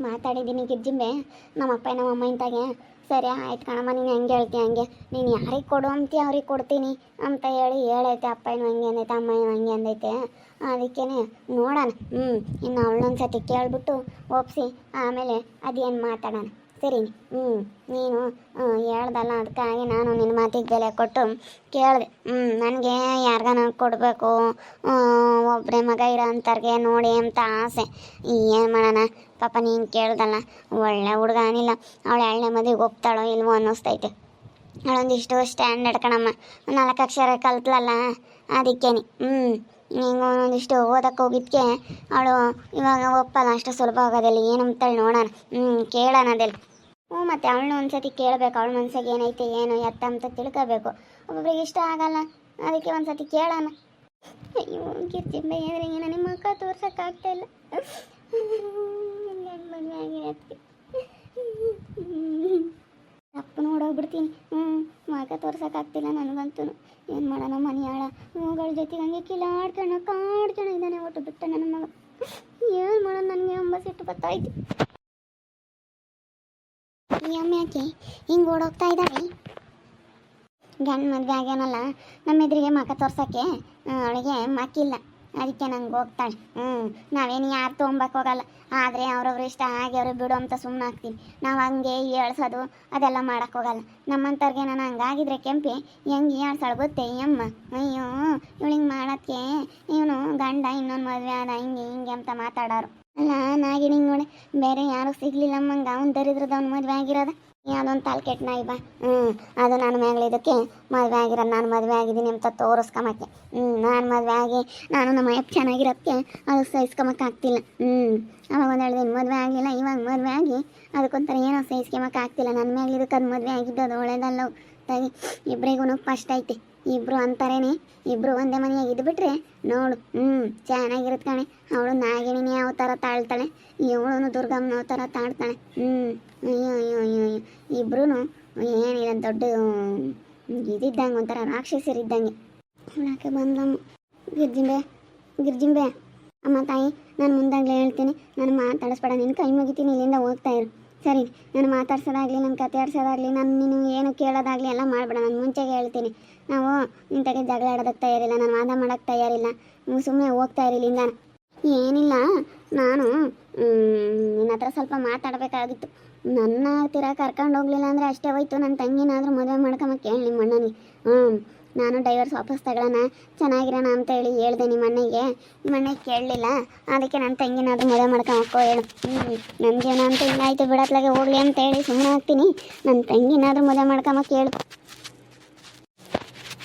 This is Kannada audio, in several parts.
ಮಾತಾಡಿದ್ದೀನಿ ಗಿಜ್ಜಿಂಬೆ. ನಮ್ಮ ಅಪ್ಪ ನಮ್ಮ ಅಮ್ಮ ಇಂತಾಗೆ, ಸರಿ ಆಯ್ತು ಕಣಮ್ಮ, ನೀನು ಹೆಂಗೆ ಹೇಳ್ತೀಯ ಹಂಗೆ? ನೀನು ಯಾರಿಗೆ ಕೊಡು? ಅಂತೀಯ ಅವ್ರಿಗೆ ಕೊಡ್ತೀನಿ. ಅಂತ ಹೇಳಿ ಹೇಳೈತೆ, ಅಪ್ಪ ಏನು ಹಂಗೆ ಅಂದೈತೆ, ಅಮ್ಮ ಏನು ಹಂಗೆ ಅಂದೈತೆ. ಅದಕ್ಕೇನೆ, ನೋಡೋಣ ಹ್ಞೂ ಇನ್ನು ಅವಳೊಂದು ಸತಿ ಕೇಳಿಬಿಟ್ಟು ಒಪ್ಸಿ, ಆಮೇಲೆ ಅದೇನು ಮಾತಾಡೋಣ. ಸರಿ ಹ್ಞೂ ನೀನು ಹೇಳ್ದಲ್ಲ ಅದಕ್ಕಾಗಿ ನಾನು ನಿನ್ನ ಮಾತಿಗೆ ಬೆಲೆ ಕೊಟ್ಟು ಕೇಳಿದೆ. ಹ್ಞೂ ನನಗೆ ಯಾರಿಗಾನ ಕೊಡಬೇಕು? ಒಬ್ಬರೇ ಮಗ ಇರೋ ಅಂಥವ್ರಿಗೆ ನೋಡಿ ಅಂತ ಆಸೆ. ಏನು ಮಾಡೋಣ? ಪಾಪ ನೀನು ಕೇಳ್ದಲ್ಲ, ಒಳ್ಳೆ ಹುಡುಗ ಅನಿಲ್ಲ ಅವಳು ಎಳ್ಳೆ ಮದುವೆಗೆ ಒಪ್ತಾಳೋ ಇಲ್ವೋ ಅನ್ನಿಸ್ತೈತೆ. ಅವಳೊಂದಿಷ್ಟು ಸ್ಟ್ಯಾಂಡರ್ಡ್ ಕಣಮ್ಮ. ನಾಲ್ಕು ಅಕ್ಷರ ಕಲ್ತ್ಲಲ್ಲ, ಅದಕ್ಕೇನೆ. ಹ್ಞೂ ಹಿಂಗೆ ಒಂದೊಂದಿಷ್ಟು ಓದಕ್ಕೆ ಹೋಗಿದ್ಕೆ ಅವಳು ಇವಾಗ ಒಪ್ಪಲ್ಲ, ಅಷ್ಟು ಸುಲಭ ಆಗೋದಿಲ್ಲ. ಏನಂತೇಳಿ ನೋಡೋಣ. ಹ್ಞೂ ಕೇಳೋಣ ಅದೆಲ್ಲ. ಹ್ಞೂ ಮತ್ತೆ ಒಂದು ಒಂದ್ಸತಿ ಕೇಳಬೇಕು. ಅವಳ ಮನ್ಸಿಗೆ ಏನೈತೆ, ಏನು, ಎತ್ತ ಅಂತ ತಿಳ್ಕೋಬೇಕು. ಒಬ್ಬೊಬ್ರಿಗೆ ಇಷ್ಟ ಆಗಲ್ಲ. ಅದಕ್ಕೆ ಒಂದ್ಸತಿ ಕೇಳೋಣ. ಅಯ್ಯೋ ಕಿರ್ಚಿಂಬೆ ಏನೋ ನಿಮ್ಮ ಮುಖ ತೋರ್ಸೋಕ್ಕಾಗ್ತಾ ಇಲ್ಲ. ಮದುವೆ ಆಗಿರೋದಕ್ಕೆ ತಪ್ಪು ನೋಡೋಗ್ಬಿಡ್ತೀನಿ ಹ್ಞೂ ಮಾರ್ಗ ತೋರ್ಸೋಕ್ಕಾಗ್ತಿಲ್ಲ ನನಗಂತೂ. ಏನು ಮಾಡೋಣ ಮನೆಯಾಳ? ಹೂಗಳ ಜೊತೆ ಹಂಗೆ ಕಿಲಾಡ್ಕೊಂಡು ಕಾಡ್ಕೊಂಡು ಇದ್ದಾನೆ ಒಟ್ಟು ಬಿಟ್ಟ ನನ್ನ ಮಗ. ಏನು ಮಾಡೋಣ ನನಗೆ ಎಂಬ ಸಿಟ್ಟು ಈ ಅಮ್ಮ ಯಾಕೆ ಹಿಂಗೆ ಓಡೋಗ್ತಾ ಇದ್ದಾಳೆ? ಗಂಡ ಮದುವೆ ಆಗ್ಯಾನಲ್ಲ ನಮ್ಮ ಎದುರಿಗೆ ಮಕ ತೋರ್ಸೋಕ್ಕೆ ಅವಳಿಗೆ ಮಕ್ಕಿಲ್ಲ ಅದಕ್ಕೆ ನಂಗೆ ಹೋಗ್ತಾಳೆ. ಹ್ಞೂ ನಾವೇನು ಯಾರು ತೊಗೊಂಬಕ್ಕೆ ಹೋಗಲ್ಲ. ಆದರೆ ಅವ್ರವ್ರ ಇಷ್ಟ ಹಾಗೆ ಅವ್ರಿಗೆ ಬಿಡು ಅಂತ ಸುಮ್ಮನೆ ಆಗ್ತೀವಿ. ನಾವು ಹಂಗೆ ಏಳ್ಸೋದು ಅದೆಲ್ಲ ಮಾಡೋಕ್ಕೆ ಹೋಗಲ್ಲ. ನಮ್ಮಂಥವ್ರಿಗೆ ನಾನು ಹಂಗಾಗಿದ್ರೆ ಕೆಂಪಿ, ಹೆಂಗೆ ಏಳ್ಸಳು ಗೊತ್ತೇ? ಅಮ್ಮ ಅಯ್ಯೋ, ಇವಳಿಂಗೆ ಮಾಡೋಕ್ಕೆ ಇವನು ಗಂಡ, ಇನ್ನೊಂದು ಮದುವೆ ಆದ, ಹಿಂಗೆ ಹಿಂಗೆ ಅಂತ ಮಾತಾಡೋರು. ಅಲ್ಲ ನಾಗಿನಿಂಗ್ ನೋಡಿ, ಬೇರೆ ಯಾರು ಸಿಗ್ಲಿಲ್ಲ ಅಮ್ಮಂಗೆ ಅವ್ನು ದರಿದ್ರದ ಅವ್ನು ಮದುವೆ ಆಗಿರೋದ. ಯಾವುದೊಂದು ತಾಲ್ ಕೆಟ್ಟ ನಾಯಿ ಬಾ ಹ್ಞೂ ಅದು ನನ್ನ ಇದಕ್ಕೆ ಮದುವೆ ಆಗಿರೋ, ನಾನು ಮದುವೆ ಆಗಿದ್ದೀನಿ ಅಂತ ತೋರಿಸ್ಕೊಂಬಕ್ಕೆ ಹ್ಞೂ ನಾನು ಮದುವೆ ಆಗಿ, ನಾನು ನಮ್ಮ ಅಯ್ಯಪ್ಪ ಚೆನ್ನಾಗಿರೋದಕ್ಕೆ ಅದು ಸಹಿಸ್ಕೊಂಬಕ್ಕೆ ಆಗ್ತಿಲ್ಲ. ಹ್ಞೂ ಅವಾಗ ಒಂದು ಹೇಳಿದೆ, ಮದುವೆ ಆಗಿಲ್ಲ ಇವಾಗ ಮದುವೆ ಆಗಿ, ಅದಕ್ಕೊಂಥರ ಏನೋ ಸಹಿಸ್ಕೊಂಬಕ್ಕೆ ಆಗ್ತಿಲ್ಲ. ನನ್ನ ಇದಕ್ಕೆ ಅದು ಮದುವೆ ಆಗಿದ್ದು ಅದು ಒಳ್ಳೇದಲ್ಲ ತಾಗಿ ಇಬ್ಬರಿಗೂ ಫಸ್ಟ್ ಐತೆ. ಇಬ್ರು ಅಂತಾರೇನೆ? ಇಬ್ರು ಒಂದೇ ಮನೆಯಾಗಿ ಇದ್ಬಿಟ್ರೆ ನೋಡು ಹ್ಞೂ ಚೆನ್ನಾಗಿರುತ್ತೆ ಕಣೆ. ಅವಳು ನಾಗಿಣಿನೇ ಯಾವ ಥರ ತಾಳ್ತಾಳೆ? ಇವಳು ದುರ್ಗಮ್ಮನ ಯಾವ ಥರ ತಾಳ್ತಾಳೆ? ಹ್ಞೂ ಅಯ್ಯೋ ಅಯ್ಯೋ ಅಯ್ಯೋ ಅಯ್ಯೋ. ಇಬ್ಬರೂ ಏನಿಲ್ಲ, ದೊಡ್ಡ ಇದಿದ್ದಂಗೆ ಒಂಥರ ರಾಕ್ಷಸರಿದ್ದಂಗೆ. ಯಾಕೆ ಬಂದಮ್ಮ ಗಿರ್ಜಿಂಬೆ ಗಿರ್ಜಿಂಬೆ. ಅಮ್ಮ ತಾಯಿ, ನಾನು ಮುಂದಾಗಲೇ ಹೇಳ್ತೀನಿ. ನಾನು ಮಾತಾಡಿಸ್ಬೇಡ ನಿನ್ನ ಕೈ ಮುಗಿತೀನಿ, ಇಲ್ಲಿಂದ ಹೋಗ್ತಾ ಇರು. ಸರಿ, ನಾನು ಮಾತಾಡ್ಸೋದಾಗಲಿ ನನ್ನ ಕತೆ ಆಡ್ಸೋದಾಗಲಿ, ನಾನು ನೀನು ಏನು ಕೇಳೋದಾಗಲಿ ಎಲ್ಲ ಮಾಡಬೇಡ, ನಾನು ಮುಂಚೆಗೆ ಹೇಳ್ತೀನಿ. ನಾವು ನಿಂತಾಗೆ ಜಗಳ ಆಡೋದಕ್ಕೆ ತಯಾರಿಲ್ಲ, ನಾನು ವಾದ ಮಾಡೋಕ್ಕೆ ತಯಾರಿಲ್ಲ. ನೀವು ಸುಮ್ಮನೆ ಹೋಗ್ತಾ ಇರಲಿಲ್ಲ ಏನಿಲ್ಲ, ನಾನು ನಿನ್ನ ಹತ್ರ ಸ್ವಲ್ಪ ಮಾತಾಡಬೇಕಾಗಿತ್ತು. ನನ್ನ ಹತ್ತಿರ ಕರ್ಕೊಂಡು ಹೋಗ್ಲಿಲ್ಲ ಅಂದರೆ ಅಷ್ಟೇ ಹೋಯ್ತು, ನನ್ನ ತಂಗಿನಾದರೂ ಮದುವೆ ಮಾಡ್ಕೊಂಬಕ್ಕೆ ಹೇಳಿ, ನಿಮ್ಮ ಅಣ್ಣನಿಗೆ. ಹ್ಞೂ ನಾನು ಡೈವರ್ಸ್ ವಾಪಸ್ ತಗೊಳ್ಳೋಣ, ಚೆನ್ನಾಗಿರೋಣ ಅಂತ ಹೇಳಿ ಹೇಳ್ದೆ ನಿಮ್ಮ ಅಣ್ಣಗೆ. ನಿಮ್ಮ ಅಣ್ಣಗೆ ಕೇಳಲಿಲ್ಲ. ಅದಕ್ಕೆ ನನ್ನ ತಂಗಿನಾದ್ರೂ ಮದುವೆ ಮಾಡ್ಕೊಂಬಕ್ಕೋ ಹೇಳು. ಹ್ಞೂ ಜೀವನ ಅಂತ ಇಲ್ಲಾಯ್ತು ಬಿಡತ್ಲಾಗೆ ಹೋಗ್ಲಿ ಅಂತ ಹೇಳಿ ಸುಮ್ಮನೆ ಆಗ್ತೀನಿ. ನನ್ನ ತಂಗಿನಾದ್ರೂ ಮದುವೆ ಮಾಡ್ಕೊಂಬಕ್ಕೆ ಹೇಳು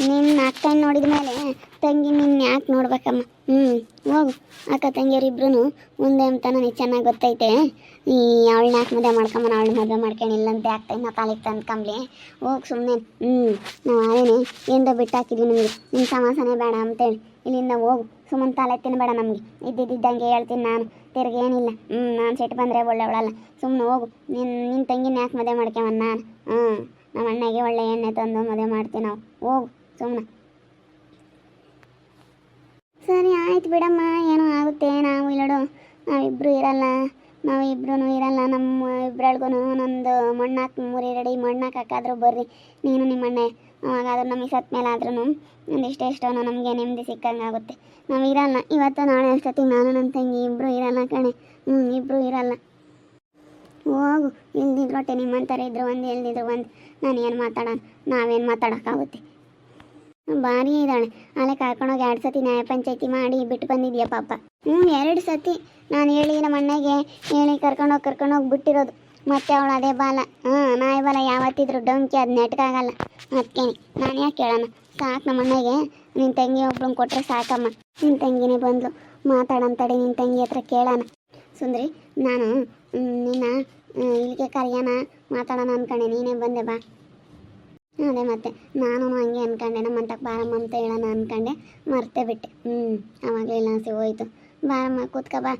ನಿನ್ನ ಅಕ್ಕನ ನೋಡಿದ ಮೇಲೆ ತಂಗಿ ನಿನ್ನ ಯಾಕೆ ನೋಡ್ಬೇಕಮ್ಮ? ಹ್ಞೂ ಹೋಗು. ಅಕ್ಕ ತಂಗಿಯರಿಬ್ರು ಮುಂದೆ ಅಂತ ನನಗೆ ಚೆನ್ನಾಗಿ ಗೊತ್ತೈತೆ. ಈ ಅವಳನ್ನ ಯಾಕೆ ಮದುವೆ ಮಾಡ್ಕೊಂಬ ಅವಳು ಮದುವೆ ಮಾಡ್ಕೊಂಡಿಲ್ಲ ಅಂತ ಯಾಕೆ ತಂಗ ಪಾಲಿಗೆ ತಂದು ಕಂಬ್ಲಿ? ಹೋಗಿ ಸುಮ್ಮನೆ ಹ್ಞೂ ನಾವು ಅದೇನೆ. ಎಂದ ಬಿಟ್ಟು ಹಾಕಿದ್ವಿ ನಿಮಗೆ. ನಿಮ್ಮ ಸಮಾಸನೆ ಬೇಡ ಅಂತೇಳಿ. ಇಲ್ಲಿಂದ ಹೋಗು. ಸುಮ್ಮನೆ ತಲೆ ತಿನ್ನಬೇಡ ನಮಗೆ. ಇದ್ದಿದ್ದಂಗೆ ಹೇಳ್ತೀನಿ ನಾನು. ತಿರ್ಗಿ ಏನಿಲ್ಲ. ಹ್ಞೂ ನಾನು ಸೆಟ್ ಬಂದರೆ ಒಳ್ಳೆಯವಳಲ್ಲ ಸುಮ್ಮನೆ ಹೋಗು. ನಿನ್ನ ನಿನ್ನ ತಂಗಿನ ಯಾಕೆ ಮದುವೆ ಮಾಡ್ಕೊಂಬ ನಾನು? ಹ್ಞೂ ನಮ್ಮ ಅಣ್ಣಗೆ ಒಳ್ಳೆ ಎಣ್ಣೆ ತಂದು ಮದುವೆ ಮಾಡ್ತೀವಿ ನಾವು. ಹೋಗು. ಸುಮ್ಮನೆ ಸರಿ, ಆಯ್ತು ಬಿಡಮ್ಮ, ಏನೋ ಆಗುತ್ತೆ, ನಾವು ಇಲ್ಲಡು ನಾವಿಬ್ಬರು ಇರಲ್ಲ ನಾವು ಇಬ್ರು ಇರಲ್ಲ, ನಮ್ಮ ಇಬ್ಬರಳ್ಗೂ ನಂದು ಮಣ್ಣಾಕ್ ಮೂರಿ ರೆಡಿ, ಮಣ್ಣಾಕ್ ಬರ್ರಿ, ನೀನು ನಿಮ್ಮ ಅಣ್ಣೆ ಅವಾಗಾದ್ರೂ ನಮಗೆ ಸತ್ ಮೇಲೆ ಆದ್ರೂ ಇಷ್ಟ ನಮಗೆ ನೆಮ್ಮದಿ ಸಿಕ್ಕಂಗೆ ಆಗುತ್ತೆ. ನಾವು ಇರಲ್ಲ, ಇವತ್ತು ನಾಳೆ ಅಷ್ಟೊತ್ತಿಗೆ ನಾನು ನನ್ನ ತಂಗಿ ಇಬ್ಬರು ಇರಲ್ಲ ಕಣೆ ಹ್ಞೂ ಇಬ್ಬರು ಇರಲ್ಲ. ಹೋಗು ಇಲ್ದಿದ್ರು ಹೊಟ್ಟೆ ನಿಮ್ಮಂತಾರೆ ಇದ್ರು ಒಂದು ಇಲ್ದಿದ್ರು ಒಂದು, ನಾನು ಏನು ಮಾತಾಡೋಣ ನಾವೇನು ಮಾತಾಡೋಕ್ಕಾಗುತ್ತೆ. ಭಾರಿ ಇದ್ದಾಳೆ. ಅಲ್ಲೇ ಕರ್ಕೊಂಡೋಗಿ ಎರಡು ಸತಿ ನ್ಯಾಯ ಪಂಚಾಯತಿ ಮಾಡಿ ಬಿಟ್ಟು ಬಂದಿದ್ಯಾ ಪಾಪ. ಹ್ಞೂ ಎರಡು ಸತಿ. ನಾನು ಹೇಳಿ ನಮ್ಮ ಅಣ್ಣಗೆ, ಹೇಳಿ ಕರ್ಕೊಂಡೋಗಿ ಕರ್ಕೊಂಡೋಗಿ ಬಿಟ್ಟಿರೋದು. ಮತ್ತೆ ಅವಳು ಅದೇ ಬಾಲ. ಹಾಂ, ನಾಯಿ ಬಾಲ ಯಾವತ್ತಿದ್ರು ಡೊಂಕಿ ಅದು ನೆಟ್ಕಾಗಲ್ಲ ಅದಕ್ಕೇನೆ ನಾನು ಯಾಕೆ ಕೇಳೋಣ ಸಾಕು ನಮ್ಮ ಅಣ್ಣಗೆ. ನಿನ್ನ ತಂಗಿ ಒಬ್ಳನ್ನ ಕೊಟ್ಟರೆ ಸಾಕಮ್ಮ. ನಿನ್ನ ತಂಗಿನೇ ಬಂದ್ಲು. ಮಾತಾಡಂತಡಿ ನಿನ್ನ ತಂಗಿ ಹತ್ರ ಕೇಳೋಣ. ಸುಂದ್ರಿ, ನಾನು ನಿನ್ನ ಇಲ್ಲಿಗೆ ಕರೆಯೋಣ. ಮಾತಾಡೋಣ ಅನ್ಕೊಂಡೆ. ನೀನೇ ಬಂದೆ ಬಾ. ಅದೇ ಮತ್ತೆ ನಾನು ಹಂಗೆ ಅನ್ಕೊಂಡೆ ನಮ್ಮಂತಕ್ಕೆ ಬಾರಮ್ಮ ಅಂತ ಹೇಳೋಣ ಅನ್ಕೊಂಡೆ, ಮರ್ತೇ ಬಿಟ್ಟೆ. ಹ್ಞೂ ಅವಾಗಲೇ ಹಸಿ ಹೋಯ್ತು. ಬಾರಮ್ಮ, ಕೂತ್ಕ ಬಾ.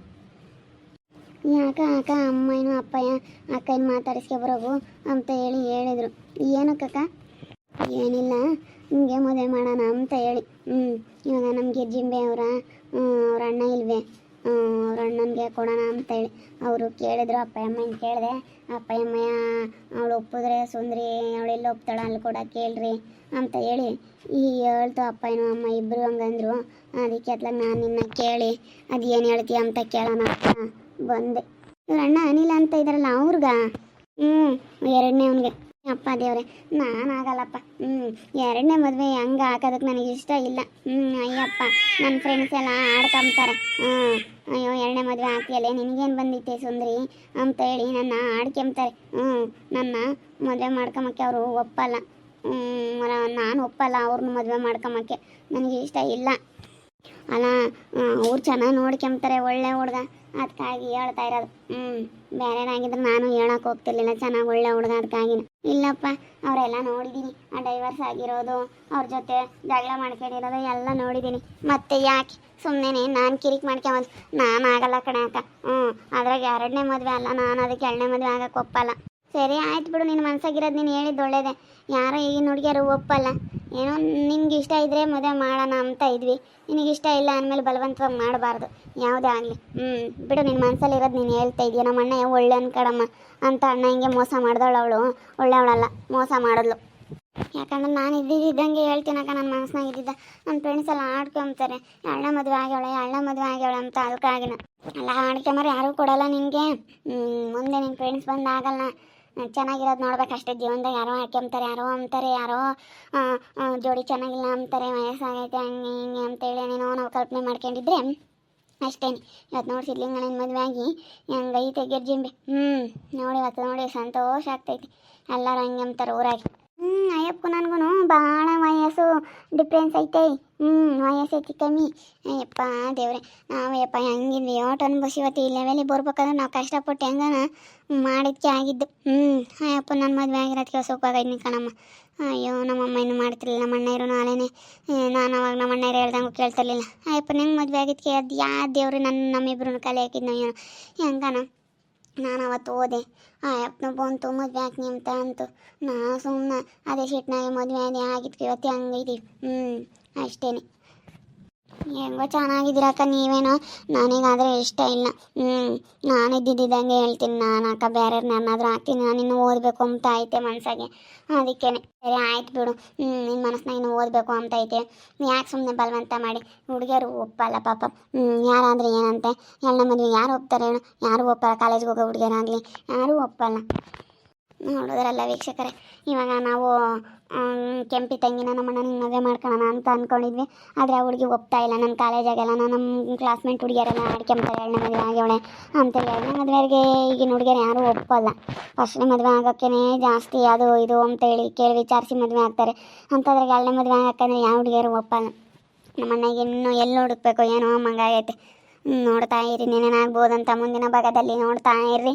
ಯಾಕ ಅಕ್ಕ, ಅಮ್ಮಯ್ಯನು ಅಪ್ಪಯ್ಯ ಅಕ್ಕನ ಮಾತಾಡಿಸ್ಕೆ ಬರೋಗು ಅಂತ ಹೇಳಿ ಹೇಳಿದ್ರು. ಏನು ಏನಕ್ಕಕ್ಕ ಏನಿಲ್ಲ ನಿಮಗೆ ಮದುವೆ ಮಾಡೋಣ ಅಂತ ಹೇಳಿ. ಹ್ಞೂ ಇವಾಗ ನಮಗೆ ಜಿಂಬೆ ಅವರ ಅವ್ರ ಅಣ್ಣ ಇಲ್ವೇ? ಅಣ್ಣನಿಗೆ ಕೊಡೋಣ ಅಂತೇಳಿ. ಅವರು ಕೇಳಿದ್ರು, ಅಪ್ಪ ಅಮ್ಮನ ಕೇಳಿದೆ. ಅಪ್ಪ ಅಮ್ಮಯ್ಯ, ಅವಳು ಒಪ್ಪಿದ್ರೆ ಸುಂದ್ರಿ, ಅವಳು ಎಲ್ಲಿ ಒಪ್ತಾಳ ಅಲ್ಲಿ ಕೂಡ ಕೇಳ್ರಿ ಅಂತ ಹೇಳಿ. ಈ ಹೇಳ್ತು ಅಪ್ಪನೂ ಅಮ್ಮ ಇಬ್ಬರು ಹಂಗಂದ್ರು. ಅದಕ್ಕೆ ಅತ್ಲಾಗ ನಾನು ನಿನ್ನ ಕೇಳಿ, ಅದು ಏನು ಹೇಳ್ತೀಯ ಅಂತ ಕೇಳೋಣ ಅಪ್ಪ ಬಂದೆ. ಇವ್ರ ಅಣ್ಣ ಅನಿಲ ಅಂತ ಇದ್ದಾರಲ್ಲ ಅವ್ರಿಗ? ಹ್ಞೂ ಎರಡನೇ ಅವನಿಗೆ. ಅಪ್ಪ ದೇವ್ರೆ, ನಾನು ಆಗಲ್ಲಪ್ಪ. ಹ್ಞೂ ಎರಡನೇ ಮದುವೆ ಹಂಗೆ ಹಾಕೋದಕ್ಕೆ ನನಗೆ ಇಷ್ಟ ಇಲ್ಲ. ಹ್ಞೂ ಅಯ್ಯಪ್ಪ ನನ್ನ ಫ್ರೆಂಡ್ಸ್ ಎಲ್ಲ ಆಡ್ಕೊಂತಾರೆ ಹ್ಞೂ ಅಯ್ಯೋ, ಎರಡನೇ ಮದುವೆ ಹಾಕಿಯಲ್ಲೇ ನಿನಗೇನು ಬಂದಿತ್ತೆ ಸುಂದ್ರಿ ಅಂತ ಹೇಳಿ ನನ್ನ ಆಡ್ಕೊಂತಾರೆ ಹ್ಞೂ ನನ್ನ ಮದುವೆ ಮಾಡ್ಕೊಂಬಕ್ಕೆ ಅವರು ಒಪ್ಪಲ್ಲ. ಹ್ಞೂ ನಾನು ಒಪ್ಪಲ್ಲ ಅವ್ರನ್ನ ಮದುವೆ ಮಾಡ್ಕೊಂಬಕ್ಕೆ ನನಗೆ ಇಷ್ಟ ಇಲ್ಲ. ಅಲ್ಲ ಅವ್ರು ಚೆನ್ನಾಗಿ ನೋಡ್ಕೊಂಬ್ತಾರೆ ಒಳ್ಳೆ ಹುಡ್ಗ. ಅದಕ್ಕಾಗಿ ಹೇಳ್ತಾ ಇರೋದು. ಹ್ಞೂ ಬೇರೆನಾಗಿದ್ರೆ ನಾನು ಹೇಳಕ್ಕೆ ಹೋಗ್ತಿರ್ಲಿಲ್ಲ. ಚೆನ್ನಾಗಿ ಒಳ್ಳೆ ಹುಡುಗ ಅದಕ್ಕಾಗಿನ ಇಲ್ಲಪ್ಪ, ಅವರೆಲ್ಲ ನೋಡಿದ್ದೀನಿ ಆ ಡೈವರ್ಸ್ ಆಗಿರೋದು, ಅವ್ರ ಜೊತೆ ಜಗಳ ಮಾಡ್ಕೊಂಡಿರೋದು ಎಲ್ಲ ನೋಡಿದ್ದೀನಿ ಮತ್ತೆ ಯಾಕೆ? ಸುಮ್ಮನೆ ನಾನು ಕಿರಿಕ್ ಮಾಡ್ಕೊಂಬಂದು. ನಾನು ಆಗಲ್ಲ ಕಣೆ ಅಕ್ಕ. ಹ್ಞೂ ಅದ್ರಾಗ ಎರಡನೇ ಮದುವೆ ಅಲ್ಲ. ನಾನು ಅದಕ್ಕೆ ಎರಡನೇ ಮದುವೆ ಆಗಕ್ಕೆ ಒಪ್ಪಲ್ಲ. ಸರಿ, ಆಯ್ತು ಬಿಡು. ನಿನ್ನ ಮನ್ಸಾಗಿರೋದು ನೀನು ಹೇಳಿದ್ದು ಒಳ್ಳೇದೆ. ಯಾರೋ ಈಗಿನ ಹುಡುಗಿಯರು ಒಪ್ಪಲ್ಲ. ಏನೋ ನಿನ್ಗೆ ಇಷ್ಟ ಇದ್ದರೆ ಮದುವೆ ಮಾಡೋಣ ಅಂತ ಇದ್ವಿ. ನಿನಗೆ ಇಷ್ಟ ಇಲ್ಲ ಅಂದಮೇಲೆ ಬಲವಂತವಾಗಿ ಮಾಡಬಾರ್ದು. ಯಾವುದೇ ಆಗಲಿ. ಹ್ಞೂ ಬಿಡು ನಿನ್ನ ಮನಸ್ಸಲ್ಲಿರೋದು ನೀನು ಹೇಳ್ತಾ ಇದೀಯ. ನಮ್ಮ ಅಣ್ಣ ಒಳ್ಳೆ ಅನ್ಕಡಮ್ಮ ಅಂತ ಅಣ್ಣ ಹಿಂಗೆ ಮೋಸ ಮಾಡ್ದವಳು ಅವಳು. ಒಳ್ಳೆಯವಳಲ್ಲ ಮೋಸ ಮಾಡಿದ್ಲು. ಯಾಕಂದ್ರೆ ನಾನು ಇದ್ದಿದ್ದಂಗೆ ಹೇಳ್ತೀನಕ್ಕ ನನ್ನ ಮನಸ್ಸಿನಾಗ ಇದ್ದಿದ್ದ. ನನ್ನ ಫ್ರೆಂಡ್ಸ್ ಎಲ್ಲ ಆಡ್ಕೊಂತಾರೆ. ಅಣ್ಣ ಮದುವೆ ಆಗ್ಯಾವಳೆ ಅಣ್ಣ ಮದುವೆ ಆಗ್ಯವಳೆ ಅಂತ ಅಲ್ಕಾಗಿನ. ಅಲ್ಲ ಆಡ್ಕೊಂಬಾರ ಯಾರೂ ಕೊಡಲ್ಲ ನಿನಗೆ. ಮುಂದೆ ನಿನ್ನ ಫ್ರೆಂಡ್ಸ್ ಬಂದು ಆಗಲ್ಲ ಹ್ಮ್, ಚೆನ್ನಾಗಿರೋದು ನೋಡ್ಬೇಕಷ್ಟೇ ಜೀವನದಾಗ ಯಾರೋ ಹಾಕ್ಯಂತಾರೆ ಯಾರೋ ಅಂತಾರೆ ಯಾರೋ ಜೋಡಿ ಚೆನ್ನಾಗಿಲ್ಲ ಅಂತಾರೆ ವಯಸ್ಸಾಗೈತೆ, ಹಂಗೆ ಹಿಂಗೆ ಅಂತೇಳಿ ಏನೇನೋ ನಾವು ಕಲ್ಪನೆ ಮಾಡ್ಕೊಂಡಿದ್ರೆ ಅಷ್ಟೇನೆ. ಇವತ್ತು ನೋಡಿ ಸಿದ್ಲಿಂಗಣ್ಣನ ಮದುವೆ ಆಗಿ ಹೆಂಗೈತೆ ಗೆರ್ಜಿಂಬೆ. ಹ್ಞೂ ನೋಡಿ ಇವತ್ತು ನೋಡಿ ಸಂತೋಷ ಆಗ್ತೈತಿ. ಎಲ್ಲರೂ ಹಂಗೆ ಅಂತಾರೆ ಊರಾಗಿ. ಹ್ಞೂ ಅಯ್ಯಪ್ಪ ನನಗೂ ಭಾಳ ಡಿಫ್ರೆನ್ಸ್ ಐತೆ. ಹ್ಞೂ ವಯಸ್ಸು ಐತಿ ಕಮ್ಮಿ. ಅಯ್ಯಪ್ಪ, ದೇವ್ರೆ ನಾವು ಯಪ್ಪ ಹೆಂಗಿದ್ವಿ ಓಟ್ ಅನ್ಭವಿಸಿವತ್ತು ಈ ಲೆವೆಲಿಗೆ ಬರ್ಬೇಕಂದ್ರೆ ನಾವು ಕಷ್ಟಪಟ್ಟು ಹೆಂಗನ ಮಾಡಿದ್ಕೆ ಆಗಿದ್ದು. ಹ್ಞೂ ಅಯ್ಯಪ್ಪ ನನ್ನ ಮದುವೆ ಆಗಿರೋದಕ್ಕೆ ಸುಖವಾಗೈತಿ ಕಣಮ್ಮ. ಅಯ್ಯೋ, ನಮ್ಮಮ್ಮ ಇನ್ನೂ ಮಾಡ್ತಿರ್ಲಿಲ್ಲ. ನಮ್ಮ ಅಣ್ಣ ಅಲ್ಲೇನೆ ನಾನು ಅವಾಗ ನಮ್ಮ ಅಣ್ಣ ಹೇಳ್ದಂಗೆ ಕೇಳ್ತಿರ್ಲಿಲ್ಲ. ಅಯ್ಯಪ್ಪ, ನಂಗೆ ಮದುವೆ ಆಗಿದ್ದಕ್ಕೆ ಅದು ಯಾ ದೇವ್ರು? ನನ್ನ ನಮ್ಮಿಬ್ರು ಕಲೆ ಹಾಕಿದ್ನೋ ಏನೋ ಹೆಂಗನ? ನಾನು ಅವತ್ತು ಹೋದೆ ಆ ಅಪ್ಪನ ಬಂತು, ಮದುವೆ ಹಾಕ್ನಿ ಅಂತ ಅಂತು. ನಾ ಸುಮ್ಮನೆ ಅದೇ ಶೀಟ್ನಾಗೆ ಮದುವೆ ಅದೇ ಆಗಿತ್ತು ಇವತ್ತು ಹಂಗೈತಿ. ಹ್ಞೂ ಅಷ್ಟೇನೆ. ಹೆಂಗೋ ಚೆನ್ನಾಗಿದ್ದೀರಕ್ಕ ನೀವೇನೋ? ನನಗಾದ್ರೆ ಇಷ್ಟ ಇಲ್ಲ. ಹ್ಞೂ ನಾನು ಇದ್ದಿದ್ದಂಗೆ ಹೇಳ್ತೀನಿ ನಾನು ಅಕ್ಕ ಬೇರೆ ನನ್ನಾದ್ರೂ ಹಾಕ್ತೀನಿ, ನಾನು ಇನ್ನು ಓದಬೇಕು ಅಂತ ಐತೆ ಮನ್ಸಾಗೆ. ಅದಕ್ಕೇನೆ. ಸರಿ, ಆಯ್ತು ಬಿಡು. ಹ್ಞೂ ನಿನ್ನ ಮನಸ್ಸನ್ನ ಇನ್ನು ಓದಬೇಕು ಅಂತ ಐತೆ. ಯಾಕೆ ಸುಮ್ಮನೆ ಬಲವಂತ ಮಾಡಿ? ಹುಡುಗಿಯರು ಒಪ್ಪಲ್ಲ ಪಾಪ. ಹ್ಞೂ ಯಾರಾದರೆ ಏನಂತೆ? ಎಲ್ಲ ಮದುವೆ ಯಾರು ಒಪ್ತಾರೆ ಹೇಳು? ಯಾರು ಒಪ್ಪಲ್ಲ? ಕಾಲೇಜ್ಗೆ ಹೋಗೋ ಹುಡುಗಿಯರಾಗಲಿ. ಯಾರೂ ಒಪ್ಪಲ್ಲ. ನೋಡಿದ್ರಲ್ಲ ವೀಕ್ಷಕರೇ. ಇವಾಗ ನಾವು ಕೆಂಪಿ ತಂಗಿನ ನಮ್ಮ ಅಣ್ಣನ ಮದುವೆ ಮಾಡ್ಕೊಳ್ಳೋಣ ಅಂತ ಅಂದ್ಕೊಂಡಿದ್ವಿ ಆದರೆ ಆ ಹುಡುಗಿ ಒಪ್ತಾ ಇಲ್ಲ. ನನ್ನ ನಾನು ನಮ್ಮ ಕ್ಲಾಸ್ಮೇಟ್ ಹುಡುಗಿಯರೆಲ್ಲ ಆಡ್ಕೊಂತಾರೆ ಎರಡನೇ ಮದುವೆ ಆಗ್ಯವಳೆ ಅಂತ ಎರಡನೇ ಮದುವೆಗೆ ಈಗಿನ ಹುಡುಗಿಯರು ಯಾರೂ ಒಪ್ಪಲ್ಲ. ಫಸ್ಟ್ನೇ ಮದುವೆ ಆಗೋಕ್ಕೇ ಜಾಸ್ತಿ ಅದು ಇದು ಅಂತೇಳಿ ಕೇಳಿ ವಿಚಾರಿಸಿ ಮದುವೆ ಆಗ್ತಾರೆ. ಅಂಥದ್ರಾಗ ಎರಡನೇ ಮದುವೆ ಆಗಕ್ಕಂದ್ರೆ ಯಾವ ಹುಡುಗಿಯರು ಒಪ್ಪಲ್ಲ. ನಮ್ಮ ಅಣ್ಣಗೆ ಇನ್ನೂ ಎಲ್ಲಿ ಹುಡುಕ್ಬೇಕು, ಏನೋ ಮಂಗಾಗೈತೆ ನೋಡ್ತಾ ಇರಿ ಏನೇನಾಗ್ಬೋದಂತ ಮುಂದಿನ ಭಾಗದಲ್ಲಿ ನೋಡ್ತಾ ಇರ್ರಿ.